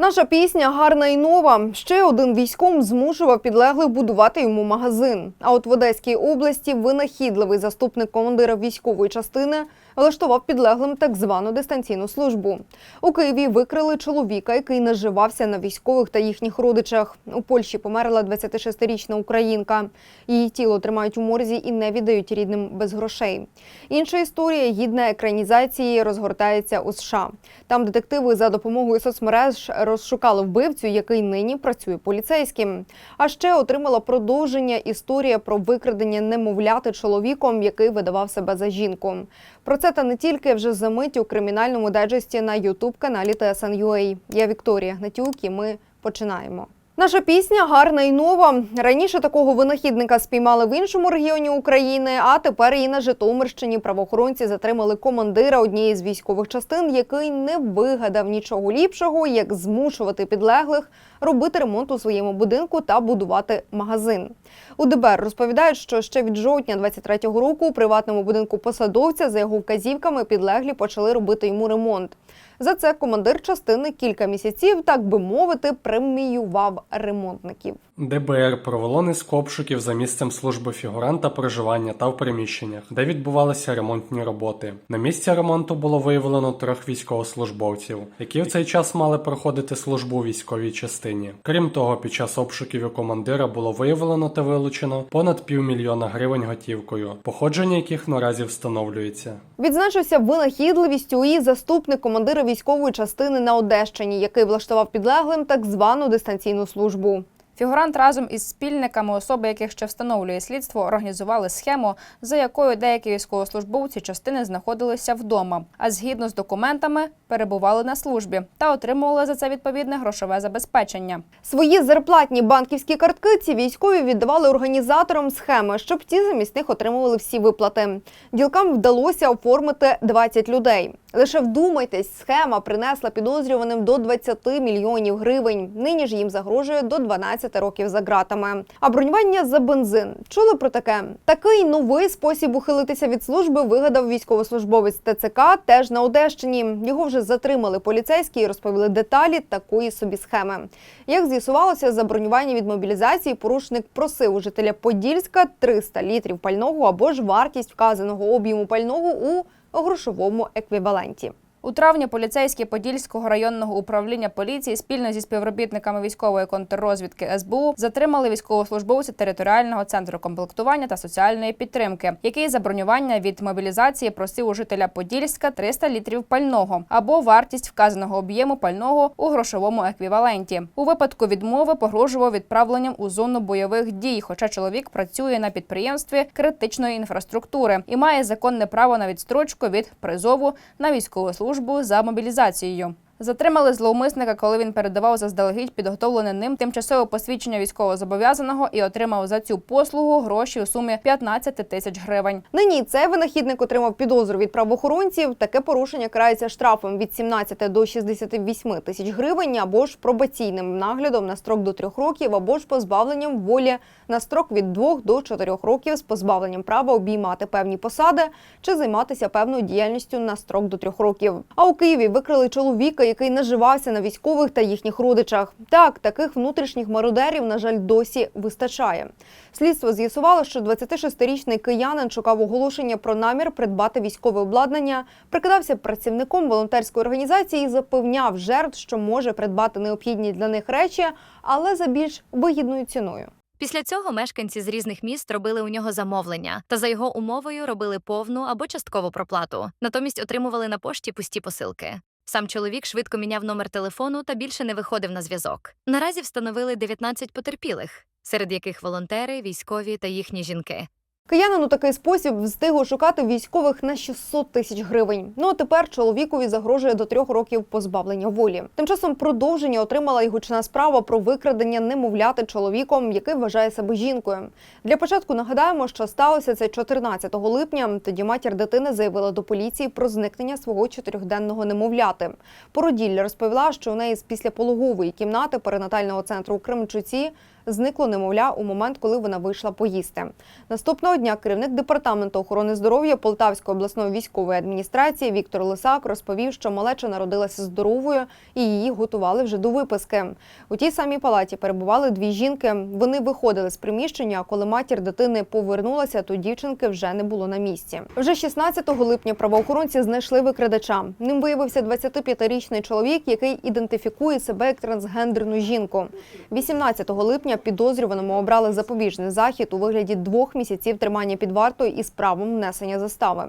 Наша пісня гарна і нова. Ще один військом змушував підлеглих будувати йому магазин. А от в Одеській області винахідливий заступник командира військової частини влаштував підлеглим так звану дистанційну службу. У Києві викрили чоловіка, який наживався на військових та їхніх родичах. У Польщі померла 26-річна українка. Її тіло тримають у морзі і не віддають рідним без грошей. Інша історія гідна екранізації розгортається у США. Там детективи за допомогою соцмереж розшукали вбивцю, який нині працює поліцейським. А ще отримала продовження історія про викрадення немовляти чоловіком, який видавав себе за жінку. Про це та не тільки вже за мить у кримінальному дайджесті на ютуб каналі TSN.ua. Я Вікторія Гнатюк і ми починаємо. Наша пісня гарна і нова. Раніше такого винахідника спіймали в іншому регіоні України, а тепер і на Житомирщині правоохоронці затримали командира однієї з військових частин, який не вигадав нічого ліпшого, як змушувати підлеглих робити ремонт у своєму будинку та будувати магазин. У ДБР розповідають, що ще від жовтня 23-го року у приватному будинку посадовця за його вказівками підлеглі почали робити йому ремонт. За це командир частини кілька місяців, так би мовити, преміював ремонтників. ДБР провело низку обшуків за місцем служби фігуранта проживання та в приміщеннях, де відбувалися ремонтні роботи. На місці ремонту було виявлено трьох військовослужбовців, які в цей час мали проходити службу у військовій частині. Крім того, під час обшуків у командира було виявлено та вилучено понад півмільйона гривень готівкою, походження яких наразі встановлюється. Відзначився винахідливістю і заступник командира військової частини на Одещині, який влаштував підлеглим так звану дистанційну службу. Фігурант разом із спільниками, особи яких ще встановлює слідство, організували схему, за якою деякі військовослужбовці частини знаходилися вдома, а згідно з документами перебували на службі та отримували за це відповідне грошове забезпечення. Свої зарплатні банківські картки ці військові віддавали організаторам схеми, щоб ті замість них отримували всі виплати. Ділкам вдалося оформити 20 людей. Лише вдумайтесь, схема принесла підозрюваним до 20 мільйонів гривень. Нині ж їм загрожує до 12 років за ґратами. А бронювання за бензин чули про таке? Такий новий спосіб ухилитися від служби вигадав військовослужбовець ТЦК теж на Одещині. Його вже затримали поліцейські і розповіли деталі такої собі схеми. Як з'ясувалося, за бронювання від мобілізації порушник просив у жителя Подільська 300 літрів пального або ж вартість вказаного об'єму пального у грошовому еквіваленті. У травні поліцейські Подільського районного управління поліції спільно зі співробітниками військової контррозвідки СБУ затримали військовослужбовця територіального центру комплектування та соціальної підтримки, який за бронювання від мобілізації просив у жителя Подільська 300 літрів пального або вартість вказаного об'єму пального у грошовому еквіваленті. У випадку відмови погрожував відправленням у зону бойових дій, хоча чоловік працює на підприємстві критичної інфраструктури і має законне право на відстрочку від призову на військову службу за мобілізацією. Затримали зловмисника, коли він передавав заздалегідь підготовлене ним тимчасове посвідчення військовозобов'язаного і отримав за цю послугу гроші у сумі 15 тисяч гривень. Нині цей винахідник отримав підозру від правоохоронців. Таке порушення карається штрафом від 17 до 68 тисяч гривень або ж пробаційним наглядом на строк до трьох років, або ж позбавленням волі на строк від 2 до 4 років з позбавленням права обіймати певні посади чи займатися певною діяльністю на строк до трьох років. А у Києві викрили чоловіка, який наживався на військових та їхніх родичах. Так, таких внутрішніх мародерів, на жаль, досі вистачає. Слідство з'ясувало, що 26-річний киянин шукав оголошення про намір придбати військове обладнання, прикидався працівником волонтерської організації і запевняв жертв, що може придбати необхідні для них речі, але за більш вигідною ціною. Після цього мешканці з різних міст робили у нього замовлення та за його умовою робили повну або часткову проплату. Натомість отримували на пошті пусті посилки. Сам чоловік швидко міняв номер телефону та більше не виходив на зв'язок. Наразі встановили 19 потерпілих, серед яких волонтери, військові та їхні жінки. Киянин у такий спосіб встиг ошукати військових на 600 тисяч гривень. Ну а тепер чоловікові загрожує до трьох років позбавлення волі. Тим часом продовження отримала й гучна справа про викрадення немовляти чоловіком, який вважає себе жінкою. Для початку нагадаємо, що сталося це 14 липня. Тоді матір дитини заявила до поліції про зникнення свого чотирьохденного немовляти. Породілля розповіла, що у неї з післяпологової кімнати перинатального центру у Кременчуці зникло немовля у момент, коли вона вийшла поїсти. Наступного дня керівник департаменту охорони здоров'я Полтавської обласної військової адміністрації Віктор Лисак розповів, що малеча народилася здоровою і її готували вже до виписки. У тій самій палаті перебували дві жінки. Вони виходили з приміщення. А коли матір дитини повернулася, то дівчинки вже не було на місці. Вже 16 липня правоохоронці знайшли викрадача. Ним виявився 25-річний чоловік, який ідентифікує себе як трансгендерну жінку. 18 липня підозрюваному обрали запобіжний захід у вигляді двох місяців тримання під вартою із правом внесення застави.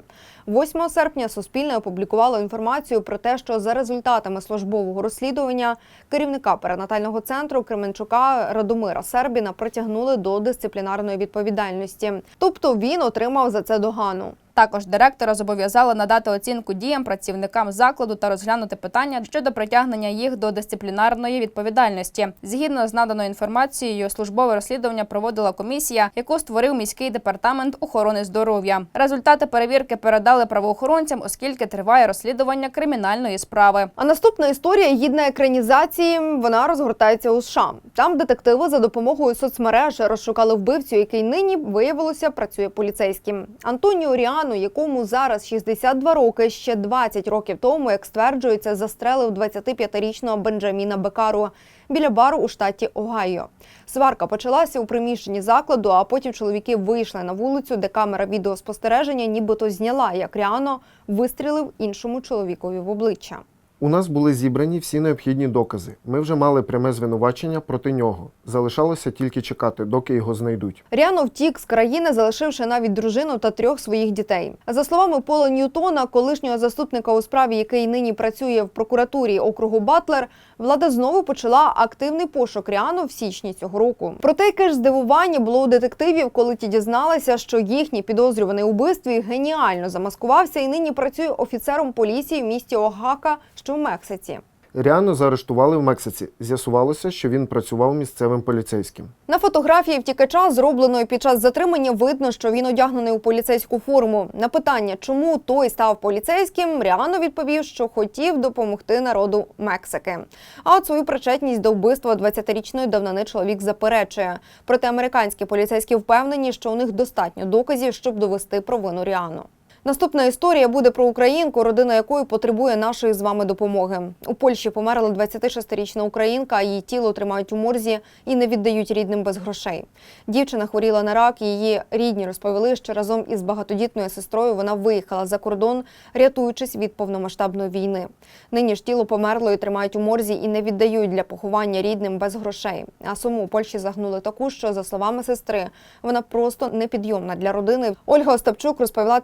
8 серпня Суспільне опублікувало інформацію про те, що за результатами службового розслідування керівника перинатального центру Кременчука Радомира Сербіна притягнули до дисциплінарної відповідальності. Тобто він отримав за це догану. Також директора зобов'язали надати оцінку діям працівникам закладу та розглянути питання щодо притягнення їх до дисциплінарної відповідальності. Згідно з наданою інформацією, службове розслідування проводила комісія, яку створив міський департамент охорони здоров'я. Результати перевірки передали правоохоронцям, оскільки триває розслідування кримінальної справи. А наступна історія гідна екранізації. Вона розгортається у США. Там детективи за допомогою соцмереж розшукали вбивцю, який нині виявилося працює поліцейським. Антоніо Ріану, якому зараз 62 роки, ще 20 років тому, як стверджується, застрелив 25-річного Бенджаміна Бекару біля бару у штаті Огайо. Сварка почалася у приміщенні закладу, а потім чоловіки вийшли на вулицю, де камера відеоспостереження нібито зняла, як Ріано вистрілив іншому чоловікові в обличчя. У нас були зібрані всі необхідні докази. Ми вже мали пряме звинувачення проти нього. Залишалося тільки чекати, доки його знайдуть. Ріано втік з країни, залишивши навіть дружину та трьох своїх дітей. За словами Пола Ньютона, колишнього заступника у справі, який нині працює в прокуратурі округу Батлер, влада знову почала активний пошук Ріано в січні цього року. Проте яке ж здивування було у детективів, коли ті дізналися, що їхній підозрюваний у вбивстві геніально замаскувався і нині працює офіцером поліції в місті Огака, що в Мексиці. Ріано заарештували в Мексиці. З'ясувалося, що він працював місцевим поліцейським. На фотографії втікача, зробленої під час затримання, видно, що він одягнений у поліцейську форму. На питання, чому той став поліцейським, Ріано відповів, що хотів допомогти народу Мексики. А от свою причетність до вбивства 20-річної давнини чоловік заперечує. Проте американські поліцейські впевнені, що у них достатньо доказів, щоб довести провину Ріану. Наступна історія буде про українку, родина якої потребує нашої з вами допомоги. У Польщі померла 26-річна українка, а її тіло тримають у морзі і не віддають рідним без грошей. Дівчина хворіла на рак. Її рідні розповіли, що разом із багатодітною сестрою вона виїхала за кордон, рятуючись від повномасштабної війни. Нині ж тіло померлої тримають у морзі і не віддають для поховання рідним без грошей. А суму у Польщі загнули таку, що за словами сестри, вона просто непідйомна для родини. Ольга Остапчук розповіла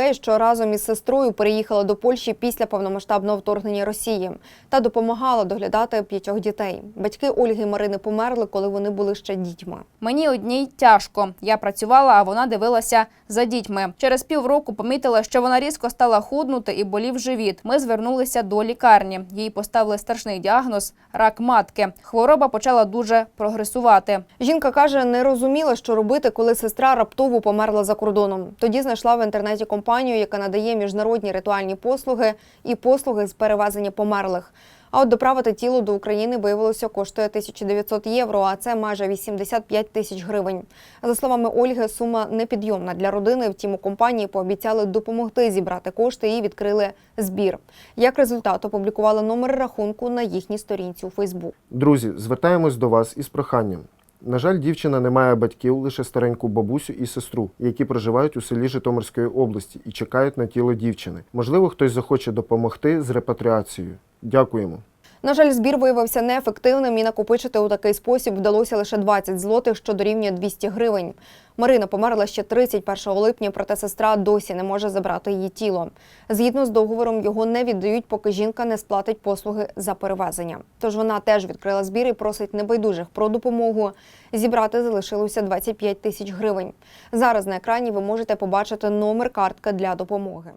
ТСН.UA, що разом із сестрою переїхала до Польщі після повномасштабного вторгнення Росії та допомагала доглядати п'ятьох дітей. Батьки Ольги і Марини померли, коли вони були ще дітьми. Мені одній тяжко. Я працювала, а вона дивилася за дітьми. Через півроку помітила, що вона різко стала худнути і болів живіт. Ми звернулися до лікарні. Їй поставили страшний діагноз рак матки. Хвороба почала дуже прогресувати. Жінка каже, не розуміла, що робити, коли сестра раптово померла за кордоном. Тоді знайшла в інтернеті компанію, яка надає міжнародні ритуальні послуги і послуги з перевезення померлих. А от доправити тіло до України виявилося коштує 1900 євро, а це майже 85 тисяч гривень. За словами Ольги, сума непідйомна для родини. Втім, у компанії пообіцяли допомогти зібрати кошти і відкрили збір. Як результат, опублікували номер рахунку на їхній сторінці у Фейсбук. Друзі, звертаємось до вас із проханням. На жаль, дівчина не має батьків, лише стареньку бабусю і сестру, які проживають у селі Житомирської області і чекають на тіло дівчини. Можливо, хтось захоче допомогти з репатріацією. Дякуємо. На жаль, збір виявився неефективним і накопичити у такий спосіб вдалося лише 20 злотих, що дорівнює 200 гривень. Марина померла ще 31 липня, проте сестра досі не може забрати її тіло. Згідно з договором, його не віддають, поки жінка не сплатить послуги за перевезення. Тож вона теж відкрила збір і просить небайдужих про допомогу. Зібрати залишилося 25 тисяч гривень. Зараз на екрані ви можете побачити номер картки для допомоги.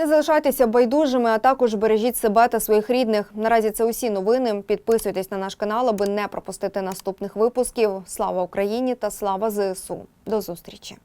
Не залишайтеся байдужими, а також бережіть себе та своїх рідних. Наразі це усі новини. Підписуйтесь на наш канал, аби не пропустити наступних випусків. Слава Україні та слава ЗСУ. До зустрічі.